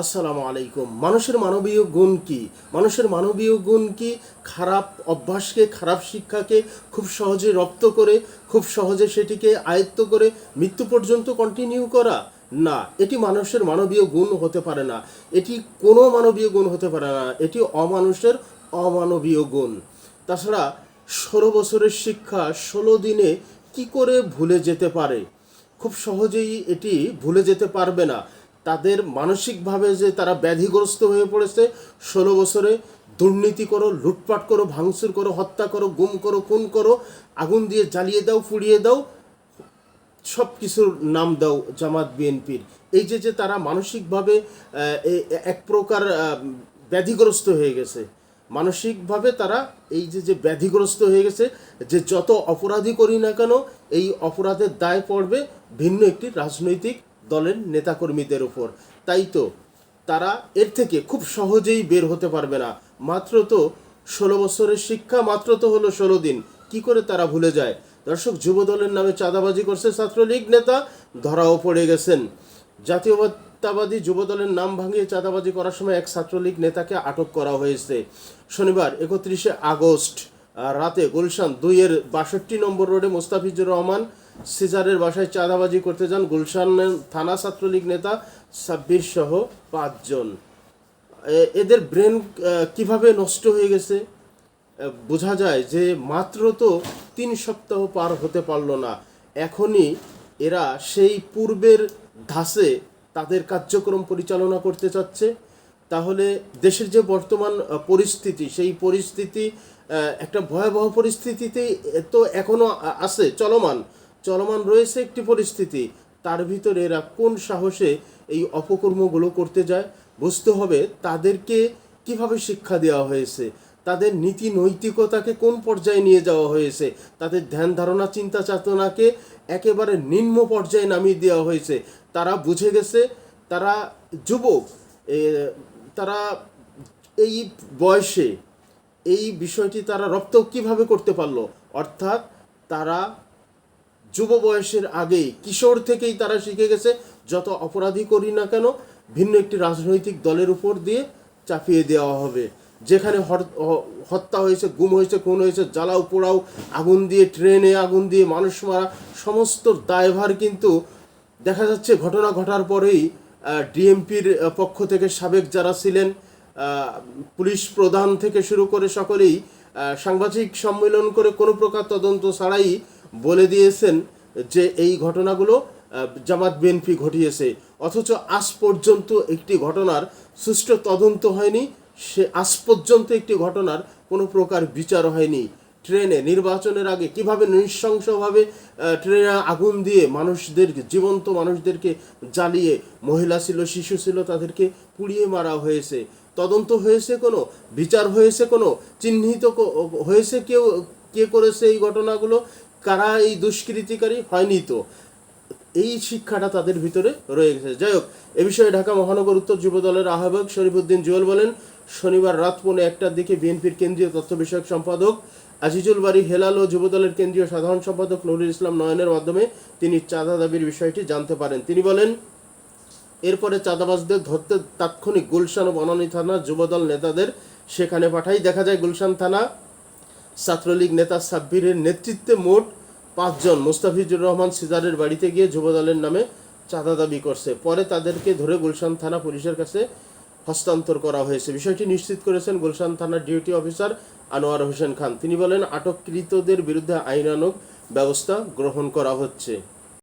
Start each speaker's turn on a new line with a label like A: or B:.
A: আসসালামু আলাইকুম। মানুষের মানবীয় গুণ কি? মানুষের মানবীয় গুণ কি? খারাপ অভ্যাসকে, খারাপ শিক্ষাকে খুব সহজে রপ্ত করে, খুব সহজে সেটিকে আয়ত্ত করে মৃত্যু পর্যন্ত কন্টিনিউ করা? না, এটি মানুষের মানবীয় গুণ হতে পারে না। এটি কোনো মানবীয় গুণ হতে পারে না। এটি অমানুষের অমানবীয় গুণ। তাছাড়া ষোলো বছরের শিক্ষা ষোলো দিনে কি করে ভুলে যেতে পারে? খুব সহজেই এটি ভুলে যেতে পারবে না। তাদের মানসিকভাবে যে তারা ব্যাধিগ্রস্ত হয়ে পড়েছে, ষোলো বছরে দুর্নীতি করো, লুটপাট করো, ভাঙচুর করো, হত্যা করো, গুম করো, খুন করো, আগুন দিয়ে জ্বালিয়ে দাও, পুড়িয়ে দাও সব কিছুর নাম দাও জামাত বিএনপির। এই যে যে তারা মানসিকভাবে এক প্রকার ব্যাধিগ্রস্ত হয়ে গেছে, মানসিকভাবে তারা এই যে যে ব্যাধিগ্রস্ত হয়ে গেছে, যে যত অপরাধী করি না কেন, এই অপরাধের দায় পড়বে ভিন্ন একটি রাজনৈতিক দলের নেতাকর্মীদের উপর। তাই তো তারা এর থেকে খুব সহজেই বের হতে পারবে না। মাত্র তো ষোলো বছরের শিক্ষা, মাত্র তো হলো ষোলো দিন। কি করে তারা ভুলে যায়? দর্শক, যুব দলের নামে চাঁদাবাজি করছে ছাত্রলীগ নেতা, ধরাও পড়ে গেছেন। জাতীয়তাবাদী যুব দলের নাম ভাঙিয়ে চাঁদাবাজি করার সময় এক ছাত্রলীগ নেতাকে আটক করা হয়েছে। শনিবার একত্রিশে আগস্ট রাতে গুলশান দুইয়ের বাষট্টি নম্বর রোডে মোস্তাফিজুর রহমান সিজারের বাসায় চাঁদাবাজি করতে যান গুলশান থানা ছাত্রলীগ নেতা সাব্বির সহ পাঁচজন। এদের ব্রেন কীভাবে নষ্ট হয়ে গেছে? বোঝা যায় যে মাত্র তো তিন সপ্তাহ পার হতে পারল না। এখনই এরা সেই পূর্বের ধাসে তাদের কার্যক্রম পরিচালনা করতে চাচ্ছে। তাহলে দেশের যে বর্তমান পরিস্থিতি, সেই পরিস্থিতি একটা ভয়াবহ পরিস্থিতিতে তো এখনও আ- আছে, চলমান। চলমান রয়েছে একটি পরিস্থিতি। তার ভিতরে এরা কোন সাহসে এই অপকর্মগুলো করতে যায়, বুঝতে হবে তাদেরকে কীভাবে শিক্ষা দেওয়া হয়েছে, তাদের নীতি নৈতিকতাকে কোন পর্যায়ে নিয়ে যাওয়া হয়েছে, তাদের ধ্যান ধারণা, চিন্তা চেতনাকে একেবারে নিম্ন পর্যায়ে নামিয়ে দেওয়া হয়েছে। তারা বুঝে গেছে, তারা যুবক তারা এই বয়সে এই বিষয়টি তারা রপ্ত কীভাবে করতে পারল, অর্থাৎ তারা যুব বয়সের আগেই কিশোর থেকেই তারা শিখে গেছে, যত অপরাধী করি না কেন, ভিন্ন একটি রাজনৈতিক দলের উপর দিয়ে চাপিয়ে দেওয়া হবে। যেখানে হত্যা হয়েছে, গুম হয়েছে, খুন হয়েছে, জ্বালাও, পোড়াও, আগুন দিয়ে, ট্রেনে আগুন দিয়ে মানুষ মারা, সমস্ত দায়ভার কিন্তু দেখা যাচ্ছে ঘটনা ঘটার পরেই ডিএমপির পক্ষ থেকে সাবেক যারা ছিলেন পুলিশ প্রধান থেকে শুরু করে সকলেই সাংবাদিক সম্মেলন করে কোনো প্রকার তদন্ত ছাড়াই বলে দিয়েছেন যে এই ঘটনাগুলো জামাত বিএনপি ঘটিয়েছে। অথচ আজ পর্যন্ত একটি ঘটনার সুষ্ঠু তদন্ত হয়নি, সে আজ পর্যন্ত একটি ঘটনার কোনো প্রকার বিচার হয়নি। ট্রেনে নির্বাচনের আগে কীভাবে নৃশংসভাবে ট্রেনে আগুন দিয়ে মানুষদের, জীবন্ত মানুষদেরকে জ্বালিয়ে, মহিলা ছিল, শিশু ছিল, তাদেরকে পুড়িয়ে মারা হয়েছে? তদন্ত হয়েছে কোনো? বিচার হয়েছে কোনো? চিহ্নিত হয়েছে কেউ, কে করেছে এই ঘটনাগুলো? কারা এই দুষ্কৃতিকারী? হয়নি তো। এই শিক্ষাটা তাদের ভিতরে রয়ে গেছে। যাই হোক, এ বিষয়ে ঢাকা মহানগর উত্তর যুব দলের আহ্বায়ক শরীফুদ্দিন জুয়েল বলেন, শনিবার রাত পৌনে একটার দিকে বিএনপির কেন্দ্রীয় তথ্য বিষয়ক সম্পাদক আজিজুল বাড়ি হেলাল ও যুবদলের কেন্দ্রীয় সাধারণ সম্পাদক নুরুল ইসলাম নয়নের মাধ্যমে তিনি চাঁদা দাবির বিষয়টি জানতে পারেন। তিনি বলেন, এরপরে চাঁদাবাজদের ধরতে তাৎক্ষণিক গুলশান ও বনানী থানার যুবদল নেতাদের সেখানে পাঠাই। দেখা যায়, গুলশান থানা ছাত্রলীগ নেতা সাব্বিরের নেতৃত্বে মোট পাঁচজন। মুস্তাফিজুর রহমান সিজারের বাড়িতে গিয়ে যুবদলের নামে চাঁদা দাবি করছে। পরে তাদেরকে ধরে গুলশান থানা পুলিশের কাছে হস্তান্তর করা হয়েছে। বিষয়টি নিশ্চিত করেছেন গুলশান থানার ডিউটি অফিসার আনোয়ার হোসেন খান। তিনি বলেন, আটককৃতদের বিরুদ্ধে আইনানুগ ব্যবস্থা গ্রহণ করা হচ্ছে।